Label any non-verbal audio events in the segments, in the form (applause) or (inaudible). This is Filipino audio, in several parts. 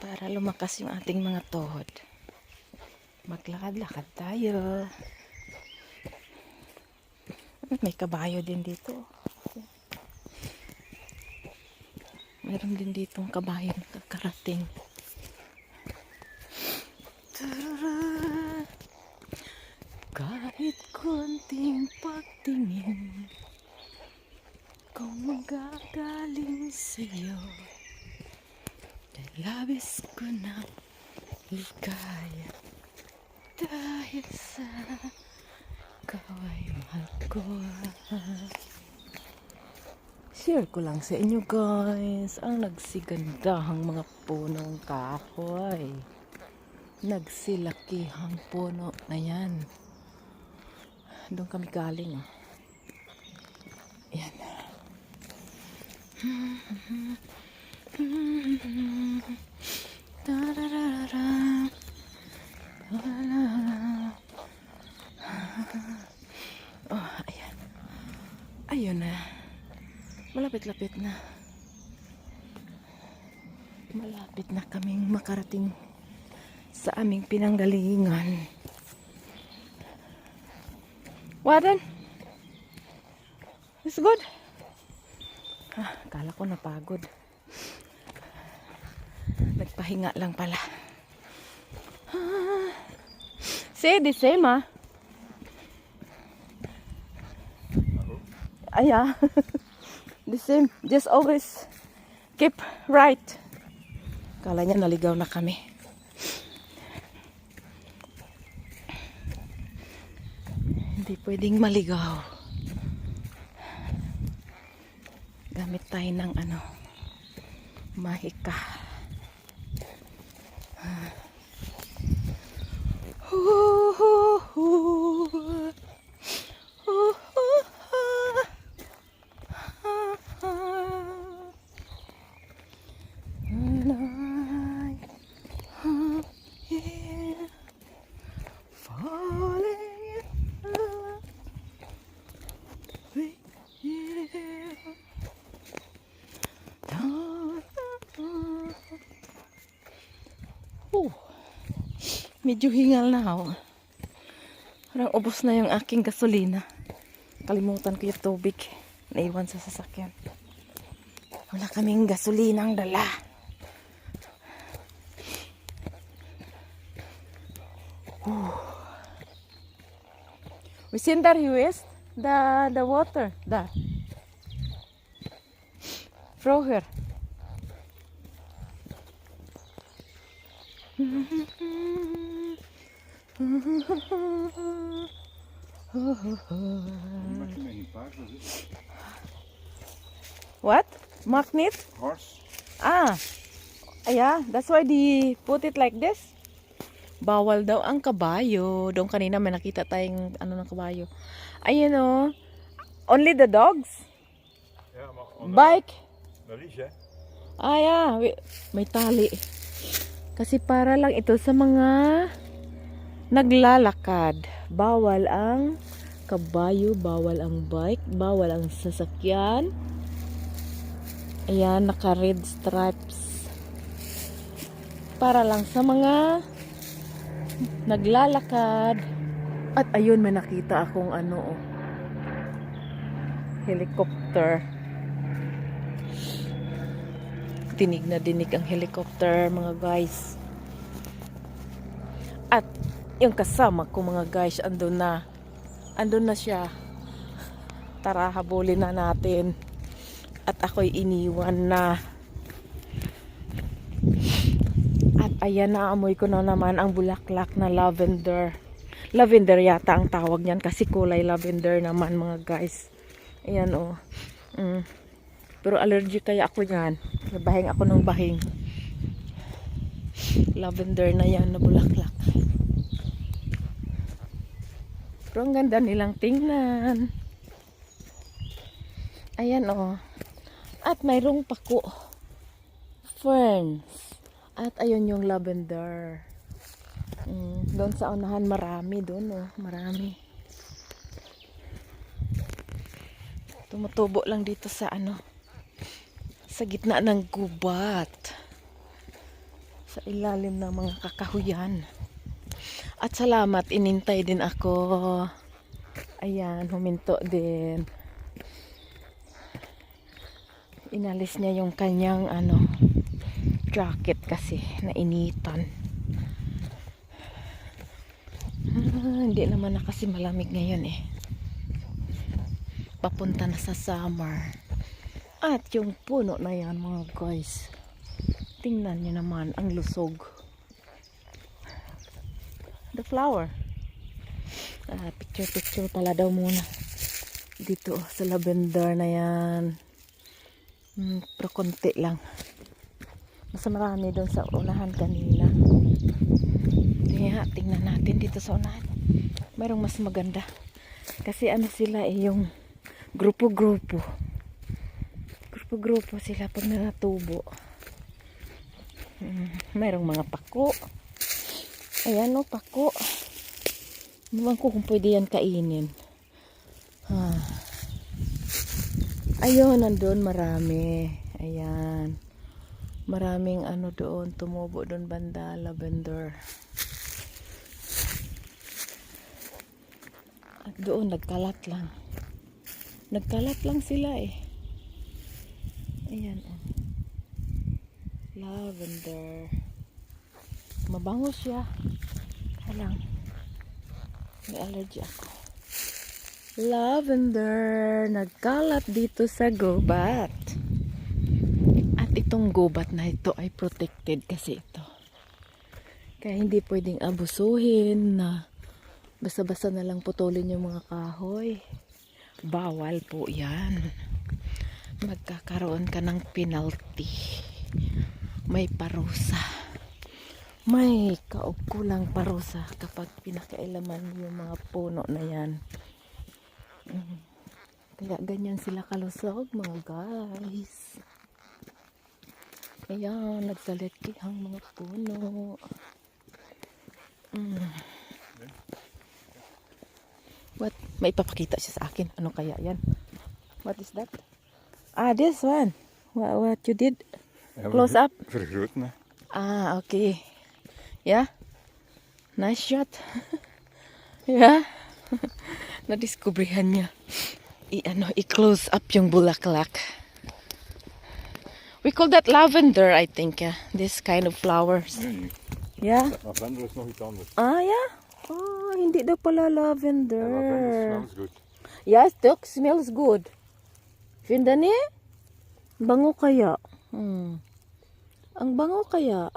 para lumakas yung ating mga tuhod. Maglakad-lakad tayo. May kabayo din dito. Meron din ditong kabayo na kakarating. Tara, kahit konting pagtingin kung magagaling sa'yo labis ko na ikaya dahil sa kaway mahal ko Share ko lang sa inyo guys ang nagsigandahang mga punong kahoy. Nagsilakihang puno na yan. Doon kami galing. Oh. Yan. (laughs) Oh, ayan. Ayun na. Malapit-lapit na. Malapit na kaming makarating sa aming pinanggalingan. Warden? It's good? Ah, kala ko napagod. Nagpahinga lang pala. Ah, say the same ah. Aya. the same. Just always keep right. Kala niya naligaw na kami. Hindi pwedeng maligaw. Gamit tayo ng ano, mahika. Ooh. Medyo hingal na ako. Parang ubos na yung aking gasolina. Kalimutan ko yung tubig. Naiwan sa sasakyan. Wala kaming gasolina ang dala. We seen there you the the water there. Throw her. (laughs) What? Magnet? Horse? Ah. Yeah, that's why they put it like this. Bawal daw ang kabayo. Doon kanina may nakita tayong ano ng kabayo. Ayun oh. Only the dogs? Maar Bike? Lies, hè? Ah, yeah. May tali. Kasi para lang ito sa mga naglalakad. Bawal ang kabayo, bawal ang bike, bawal ang sasakyan. Ayan, naka-red stripes. Para lang sa mga naglalakad. At ayun, may nakita akong ano, oh, helicopter dinig na dinig ang helicopter mga guys at yung kasama ko mga guys andun na andun na siya tara habulin na natin at ako'y iniwan na at ayan naamoy ko na naman ang bulaklak na lavender lavender yata ang tawag niyan kasi kulay lavender naman mga guys ayan oh mm. Pero allergic kaya ako yan. Nabahing ako ng bahing. Lavender na yan na bulaklak. Pero ang ganda nilang tingnan. Ayan o. Oh. At mayroong pako. Ferns. At ayun yung lavender. Mm, doon sa unahan marami doon oh. Marami. Tumutubo lang dito sa ano sa gitna ng gubat. sa ilalim ng mga kakahuyan. At salamat, inintay din ako. Ayan, huminto din. Inalis niya yung kanyang ano, jacket kasi nainitan. Ah, hindi naman na kasi malamig ngayon eh. Papunta na sa summer. At yung puno na yan mga guys. Tingnan niyo naman ang lusog. The flower. Ah, picture picture pala daw muna. Dito sa lavender na yan. Hmm, pero konti lang. Mas marami doon sa unahan kanina. Kaya tingnan natin dito sa unahan. Mayroong mas maganda. Kasi ano sila eh, yung grupo-grupo. Grupo-grupo sila pag natubo. Hmm, mayroong mga pako. Ayan o, pako. Iwan ko kung pwede yan kainin. Ah. Ayun, nandun marami. Ayan. Maraming ano doon, tumubo doon banda, lavender. At doon, nagkalat lang. Nagkalat lang sila eh. Ayan, oh. Lavender. Mabango siya. Alang. May allergy ako. Lavender. Nagkalat dito sa gubat. At itong gubat na ito ay protected kasi ito. Kaya hindi pwedeng abusuhin na basta-basta na lang putulin yung mga kahoy. Bawal po yan. Magkakaroon ka ng penalty. May parusa. May kaugkulang parusa kapag pinakailaman yung mga puno na yan. Mm. Kaya ganyan sila kalusog mga guys. Ayan, nagsaliki ang mga puno. Mm. What? May ipapakita siya sa akin. Ano kaya yan? What is that? Ah, this one. What, what you did? Close up. Vergroten, hè. Ah, okay. Yeah? Nice shot. (laughs) yeah? (laughs) Nadiskubrihan niya. I, ano, i-close up yung bulaklak. We call that lavender, I think. Yeah? This kind of flowers. Nee. Yeah? Lavender is iets anders. Ah, yeah? Oh, hindi daw pala lavender. lavender smells good. Yes, it smells good. Finda ni? Bango kaya. Hmm. Ang bango kaya.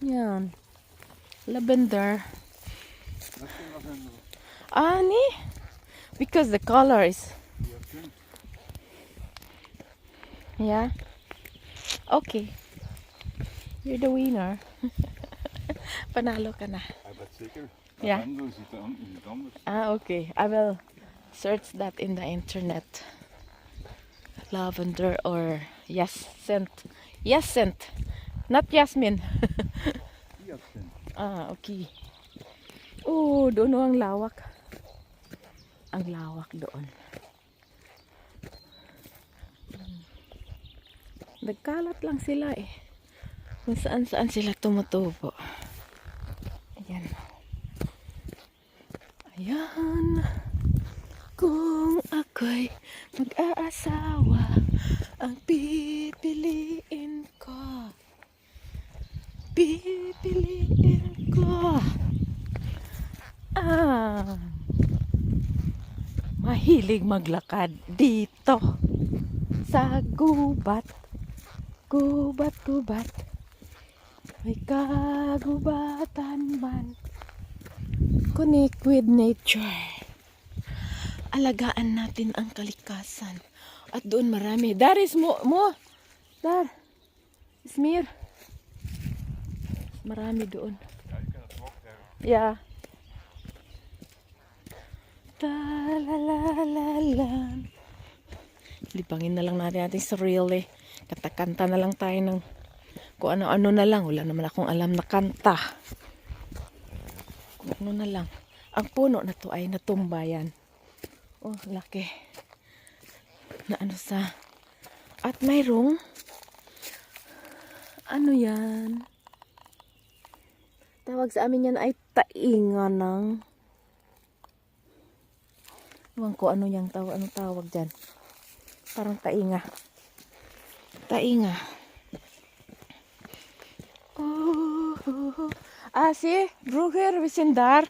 Yan. Lavender. Dat is geen lavender. Ah, ni? Because the color is... Yeah? Okay. You're the winner. (laughs) Panalo ka na. Ja, dat zeker. Ja. Lavender ziet an- iets anders. Ah, okay. I will search that in the internet. Lavender or yes scent. Yes scent. Not jasmine. (laughs) Ah, okay. Oh, doon oh, ang lawak. Ang lawak doon. Nagkalat lang sila eh. Kung saan saan sila tumutubo. Ayan. Ayan. Kung ako'y mag-aasawa, ang pipiliin ko. Pipiliin ko. Ah. Mahilig maglakad dito. Sa gubat. Gubat, gubat. May kagubatan man. Connect with nature. Alagaan natin ang kalikasan. At doon marami. Dar is mo, mo. Dar. Smir. Marami doon. Yeah. Talalalan. Lipangin na lang natin ating sarili. Katakanta na lang tayo ng kung ano-ano na lang. Wala naman akong alam na kanta. Kung ano na lang. Ang puno na to ay natumba yan. Oh, laki. Na ano sa... At mayroong Ano yan? Tawag sa amin yan ay tainga ng... Ewan ko ano yung tawag, ano tawag dyan. Parang tainga. Tainga. Oh. Ah, see? Broer, we sind daar.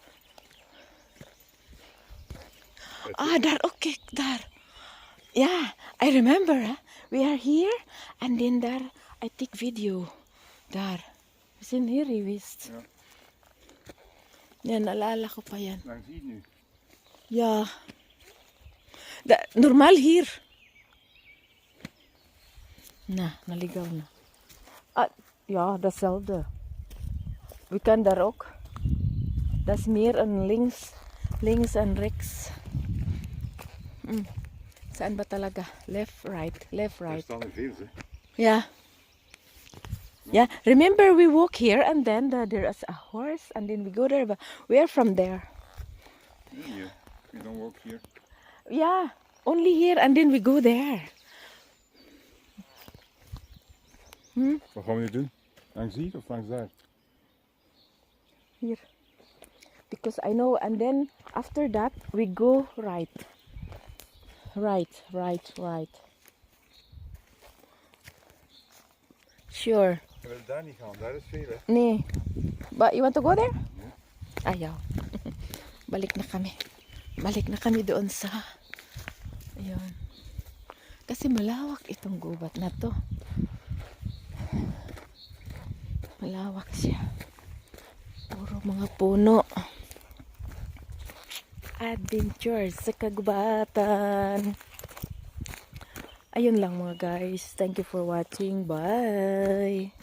Ah, daar, okay, daar. Yeah, I remember. Huh? We are here, and then there, I take video. We zijn hier geweest. Ja. Yan, naalala ko pa yan. Lang zie nu. Ja. Da, normaal hier. Na, naligaw na. Ah, ja, datzelfde. We kan daar ook. Dat is meer een links, links en rechts. Mm. Saan ba talaga? Left, right, left, Er right. staan er veel, hè. Yeah. Yeah, remember we walk here and then the, there is a horse and then we go there. But we are from there. Hier. don't walk here Yeah, only here and then we go there. Hmm? Wat gaan we nu doen? Langs hier of langs daar? Here. Because I know and then after that we go right. Right, right, right. Sure. We willen daar niet gaan, daar is veel, hè. Nee. But you want to go there? Ayaw. (laughs) Balik na kami. Balik na kami doon sa... Ayun. Kasi malawak itong gubat na to. Malawak siya. Puro mga puno. Adventures sa kagubatan. Ayun lang mga guys. Thank you for watching. Bye!